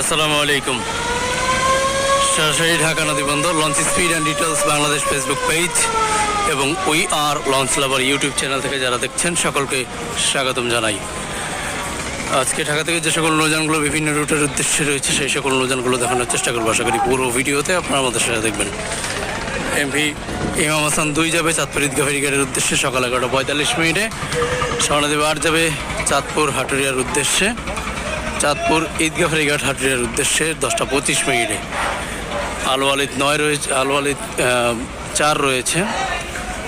আসসালামু আলাইকুম। সরাসরি ঢাকা নদী বন্দর launch speed and details Bangladesh Facebook page এবং we are launch lover YouTube channel থেকে যারা দেখছেন, সকলকে স্বাগতম জানাই। আজকে ঢাকা থেকে যে সকল নৌযানগুলো, বিভিন্ন রুটের উদ্দেশ্যে রয়েছে, সেই সকল নৌযানগুলো দেখানোর চেষ্টা করব। আশা করি পুরো ভিডিওতে আপনারা আমাদের সাথে দেখবেন। এমভি ইমাম হাসান দুই যাবে, চাঁদপুর ঈদগাহ ফেরিঘাটের উদ্দেশ্যে সকাল এগারোটা পঁয়তাল্লিশ মিনিটে। স্বর্ণদেব আট যাবে, চাঁদপুর হাটুরিয়ার উদ্দেশ্যে। চাঁদপুর ঈদগাহ ফেরিঘাট হাটুরিয়ার উদ্দেশ্যে দশটা পঁচিশ মিনিটে। আলু আলিদ নয় রয়েছে আলু আলিদ আহ, চার রয়েছে।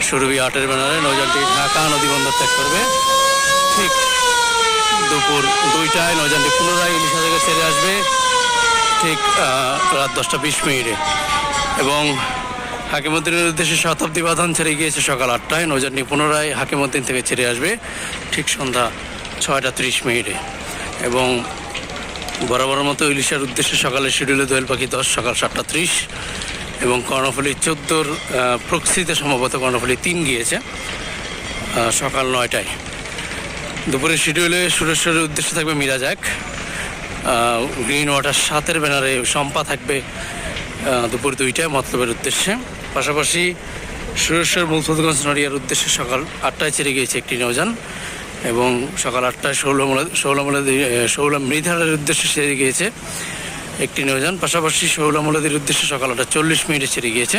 সুরভি আটের ব্যানারে নৌযানটি ঢাকা নদীবন্দর ত্যাগ করবে। ঠিক দুপুর দুইটায় নৌযানটি পুনরায় ইলিশা থেকে ছেড়ে আসবে। ঠিক রাত দশটা বিশ মিনিটে। এবং হাকিমুদ্দিনের উদ্দেশ্যে শতাব্দী বাঁধন ছেড়ে গিয়েছে সকাল আটটায়। নৌযানটি পুনরায় হাকিমুদ্দিন থেকে ছেড়ে আসবে। ঠিক সন্ধ্যা ছয়টা ত্রিশ মিনিটে। এবং বরাবর মতো ইলিশার উদ্দেশ্যে সকালে শিডিউলে দোয়েল পাখি দশ, সকাল সাতটা ত্রিশ এবং কর্ণফুলি চোদ্দোর প্রকৃতিতে সম্ভবত কর্ণফুলি তিন গিয়েছে সকাল নয়টায়। দুপুরের শিডিউলে সুরেশ্বরের উদ্দেশ্যে থাকবে মিরাজ এক গ্রিন ওয়াটার সাতের ব্যানারে সম্পা থাকবে দুপুর দুইটায় মতলবের উদ্দেশ্যে। পাশাপাশি সুরেশ্বর মুলফুদগঞ্জ নড়িয়ার উদ্দেশ্যে সকাল আটটায় ছেড়ে গিয়েছে একটি নৌযান। এবং সকাল আটটায় ষোলমূলা ষোলমূলা ষোলা মৃধারের উদ্দেশ্যে ছেড়ে গিয়েছে একটি নৌযান পাশাপাশি ষোলামূলাদের উদ্দেশ্যে সকাল আটটা চল্লিশ মিনিটে ছেড়ে গিয়েছে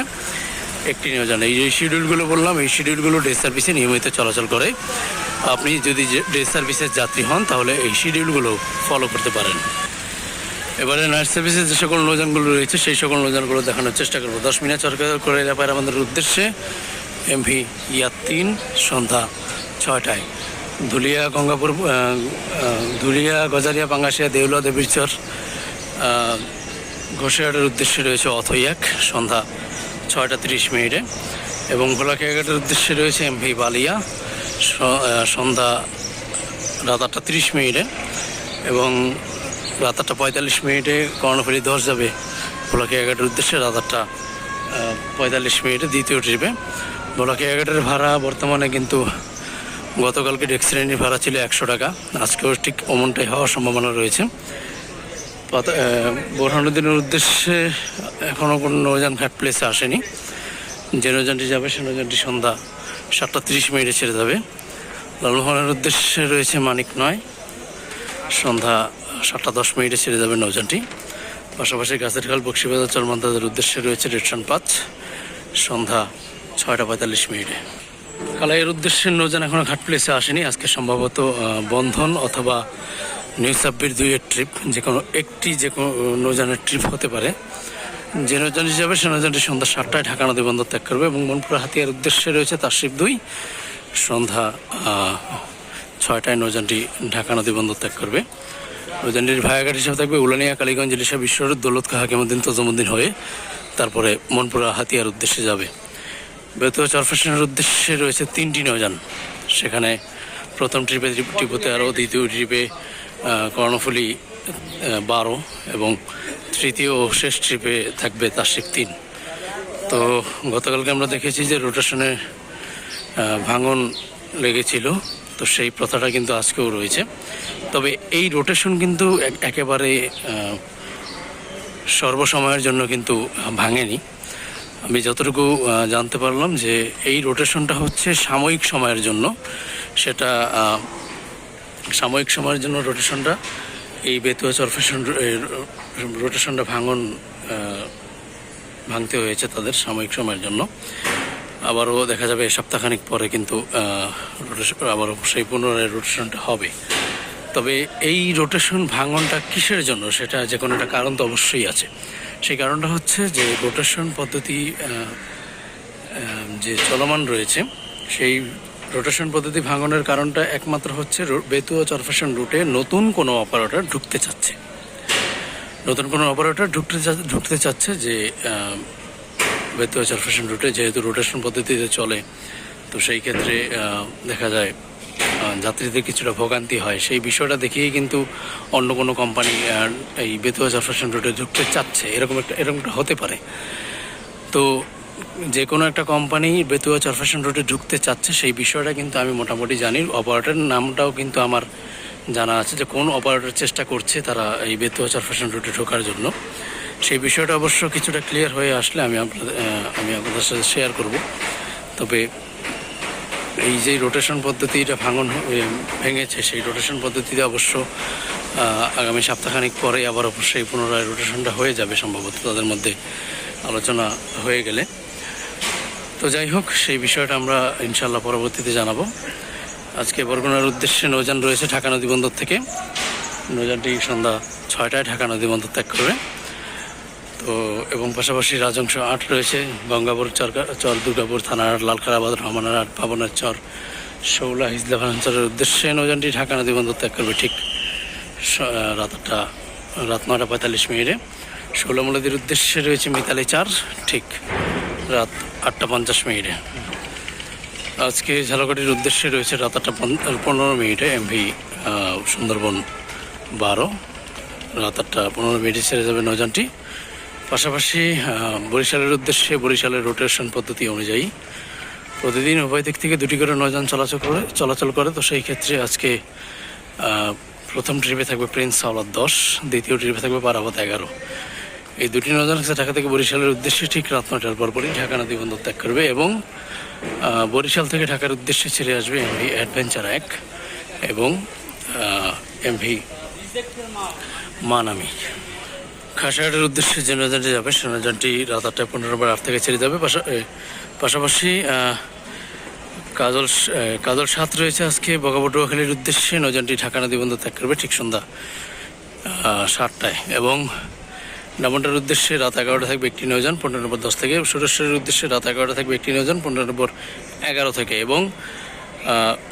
একটি নৌযান এই যে শিডিউলগুলো বললাম, এই শিডিউলগুলো ডে সার্ভিসে নিয়মিত চলাচল করে। আপনি যদি ডে সার্ভিসের যাত্রী হন, তাহলে এই শিডিউলগুলো ফলো করতে পারেন। এবারে নাইট সার্ভিসের যে সকল নৌযানগুলো রয়েছে, সেই সকল নৌযানগুলো দেখানোর চেষ্টা করব। দশ মিনিট সরকার করে এলাকায় আমাদের উদ্দেশ্যে এমভি ইয়া তিন সন্ধ্যা ছয়টায়। ধুলিয়া গঙ্গাপুর ধুলিয়া গজারিয়া পাঙ্গাসিয়া দেউলা দেবীরচর ঘোষিয়াটের উদ্দেশ্যে রয়েছে অথইয়াক সন্ধ্যা ছয়টা তিরিশ মিনিটে। এবং ভোলাখিয়াঘাটের উদ্দেশ্যে রয়েছে এমভি বালিয়া। সন্ধ্যা রাত আটটা তিরিশ মিনিটে। এবং রাত আটটা পঁয়তাল্লিশ মিনিটে কর্ণফুলি দশ যাবে ভোলাখিয়াঘাটের উদ্দেশ্যে রাত আটটা পঁয়তাল্লিশ মিনিটে দ্বিতীয় ট্রিপে। ভোলাখিয়াঘাটের ভাড়া বর্তমানে কিন্তু গতকালকে ডেক শ্রেণির ভাড়া ছিল একশো টাকা। আজকেও ঠিক অমনটাই হওয়ার সম্ভাবনা রয়েছে। বোরহানুদ্দিনের উদ্দেশ্যে এখনও কোনো নৌযান ঘাট প্লেসে আসেনি। যে নৌযানটি যাবে সে নৌযানটি সন্ধ্যা সাতটা তিরিশ মিনিটে ছেড়ে যাবে। লালমোহনের উদ্দেশ্যে রয়েছে মানিক নয়। সন্ধ্যা সাতটা দশ মিনিটে ছেড়ে যাবে নৌযানটি। পাশাপাশি গাছের খাল, বক্সিবাজার চরমান্তাদের উদ্দেশ্যে রয়েছে রেডশন পাঁচ সন্ধ্যা ছয়টা পঁয়তাল্লিশ মিনিটে। কালাইয়ের উদ্দেশ্যে নৌযান এখনও ঘাট প্লেসে আসেনি। আজকে সম্ভবত বন্ধন অথবা নিউ সাব্বির দুইয়ের ট্রিপ, যে কোনো একটি যে কোনো নৌযানের ট্রিপ হতে পারে। যে নৌযান হিসাবে সে নৌযানটি সন্ধ্যা সাতটায় ঢাকা নদী বন্দর ত্যাগ করবে এবং মনপুরা হাতিয়ার উদ্দেশ্যে রয়েছে তারশিব দুই। সন্ধ্যা ছয়টায় নৌযানটি ঢাকা নদী বন্দর ত্যাগ করবে। নৌজানটির ভায়াঘাট হিসাবে থাকবে উলানিয়া, কালীগঞ্জ, ইলিশা, বিশ্বরোড, দৌলত খা হাকিমুদ্দিন তজমুদ্দিন হয়ে তারপরে মনপুরা হাতিয়ার উদ্দেশ্যে যাবে। বেতুয়া চরফেশনের উদ্দেশ্যে রয়েছে তিনটি নৌযান সেখানে প্রথম ট্রিপে টিপুতে আরও দ্বিতীয় ট্রিপে কর্ণফুলি বারো এবং তৃতীয় ও শেষ ট্রিপে থাকবে তাসিক তিন। তো গতকালকে আমরা দেখেছি যে রোটেশনে ভাঙন লেগেছিল, তো সেই প্রথাটা কিন্তু আজকেও রয়েছে। তবে এই রোটেশন কিন্তু এক- একেবারে সর্বসময়ের জন্য কিন্তু ভাঙেনি। আমি যতটুকু জানতে পারলাম যে এই রোটেশনটা হচ্ছে সাময়িক সময়ের জন্য। সেটা সাময়িক সময়ের জন্য রোটেশনটা এই বেতুয়া চরফেশন রোটেশনটা ভাঙন ভাঙতে হয়েছে তাদের সাময়িক সময়ের জন্য। আবারও দেখা যাবে সপ্তাহখানিক পরে কিন্তু আবারও সেই পুনরায় রোটেশনটা হবে। তবে এই রোটেশন ভাঙনটা কিসের জন্য? সেটা যে কোনো একটা কারণ তো অবশ্যই আছে। সেই কারণটা হচ্ছে যে রোটেশন পদ্ধতি যে চলমান রয়েছে, সেই রোটেশন পদ্ধতি ভাঙনের কারণটা একমাত্র হচ্ছে বেতুয়া চরফেশন রুটে নতুন কোনো অপারেটর ঢুকতে চাচ্ছে। নতুন কোনো অপারেটর ঢুকতে ঢুকতে চাচ্ছে যে বেতুয়া চরফেশন রুটে যেহেতু রোটেশন পদ্ধতিতে চলে, তো সেই ক্ষেত্রে দেখা যায় যাত্রীদের কিছুটা ভোগান্তি হয়। সেই বিষয়টা দেখিয়েই কিন্তু অন্য কোনো কোম্পানি এই বেতুয়া চরফেশন রুটে ঢুকতে চাচ্ছে। এরকম একটা এরকমটা হতে পারে। তো যে কোনো একটা কোম্পানি বেতুয়া চরফেশন রুটে ঢুকতে চাচ্ছে, সেই বিষয়টা কিন্তু আমি মোটামুটি জানি। অপারেটরের নামটাও কিন্তু আমার জানা আছে যে কোন অপারেটর চেষ্টা করছে তারা এই বেতুয়া ফ্যাশন রুটে ঢোকার জন্য। সেই বিষয়টা অবশ্য কিছুটা ক্লিয়ার হয়ে আসলে আমি আপনাদের আমি আপনাদের সাথে শেয়ার করব। তবে এই যে রোটেশন পদ্ধতিটা ভাঙন ভেঙেছে, সেই রোটেশন পদ্ধতিতে অবশ্য আগামী সপ্তাহখানিক পরে আবার অবশ্যই পুনরায় রোটেশনটা হয়ে যাবে সম্ভবত তাদের মধ্যে আলোচনা হয়ে গেলে। তো যাই হোক, সেই বিষয়টা আমরা ইনশাল্লাহ পরবর্তীতে জানাব। আজকে বরগুনার উদ্দেশ্যে নৌযান রয়েছে ঢাকা নদী বন্দর থেকে। নৌযানটি সন্ধ্যা ছয়টায় ঢাকা নদী বন্দর ত্যাগ করবে। এবং পাশাপাশি রাজংশ আট রয়েছে, গঙ্গাপুর চর চর, দুর্গাপুর থানার লালখারাবাদ রহমানার পাবনার চর, শৌলা, হিজলা অঞ্চলের উদ্দেশ্যে নৌযানটি ঢাকা নদী বন্দর ত্যাগ করবে ঠিক রাত আটটা, রাত নটা পঁয়তাল্লিশ মিনিটে। ষোলোমূলদের উদ্দেশ্যে রয়েছে মিতালি চার, ঠিক রাত আটটা পঞ্চাশ মিনিটে। আজকে ঝালকাঠির উদ্দেশ্যে রয়েছে রাত আটটা পন- পনেরো মিনিটে এমভি সুন্দরবন বারো। রাত আটটা পনেরো মিনিটে ছেড়ে যাবে নৌযানটি। পাশাপাশি বরিশালের উদ্দেশ্যে বরিশালের রোটেশন পদ্ধতি অনুযায়ী প্রতিদিন উভয় দিক থেকে দুটি করে নৌযান চলাচল করে চলাচল করে। তো সেই ক্ষেত্রে আজকে প্রথম ট্রিপে থাকবে প্রিন্স আওলাদ দশ, দ্বিতীয় ট্রিপে থাকবে পারাবত এগারো। এই দুটি নৌযান ঢাকা থেকে বরিশালের উদ্দেশ্যে ঠিক রাত নটার পরপরই ঢাকা নদী বন্দর ত্যাগ করবে এবং বরিশাল থেকে ঢাকার উদ্দেশ্যে ছেড়ে আসবে এমভি অ্যাডভেঞ্চার এক এবং এমভি মানামি। খাসাঘাটের উদ্দেশ্যে যে নৌযানটি যাবে, সে নৌযানটি রাত আটটায় পনেরো বার আট থেকে ছেড়ে যাবে পাশা- পাশাপাশি কাজল কাজল সাত রয়েছে আজকে বগাবটুয়াখালীর উদ্দেশ্যে। নৌযানটি ঢাকা নদী বন্দর ত্যাগ করবে ঠিক সন্ধ্যা সাতটায়। এবং ডামনটার উদ্দেশ্যে রাত এগারোটা থাকবে একটি নৌযান, পনেরো নম্বর দশ থেকে। সুরেশ্বরের উদ্দেশ্যে রাত এগারোটা থাকবে একটি নৌযান, পনেরো নম্বর এগারো থেকে। এবং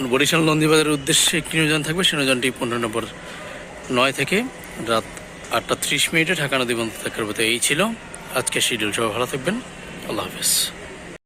বরিশাল নন্দীবাজারের উদ্দেশ্যে একটি নৌযান থাকবে, সে নৌযানটি পনেরো নম্বর নয় থেকে রাত আটটা ত্রিশ মিনিটে ঢাকা নদী বন্ধ থাকার মতো এই ছিল। আজকে শিডিউল সবাই ভালো থাকবেন। আল্লাহ হাফেজ।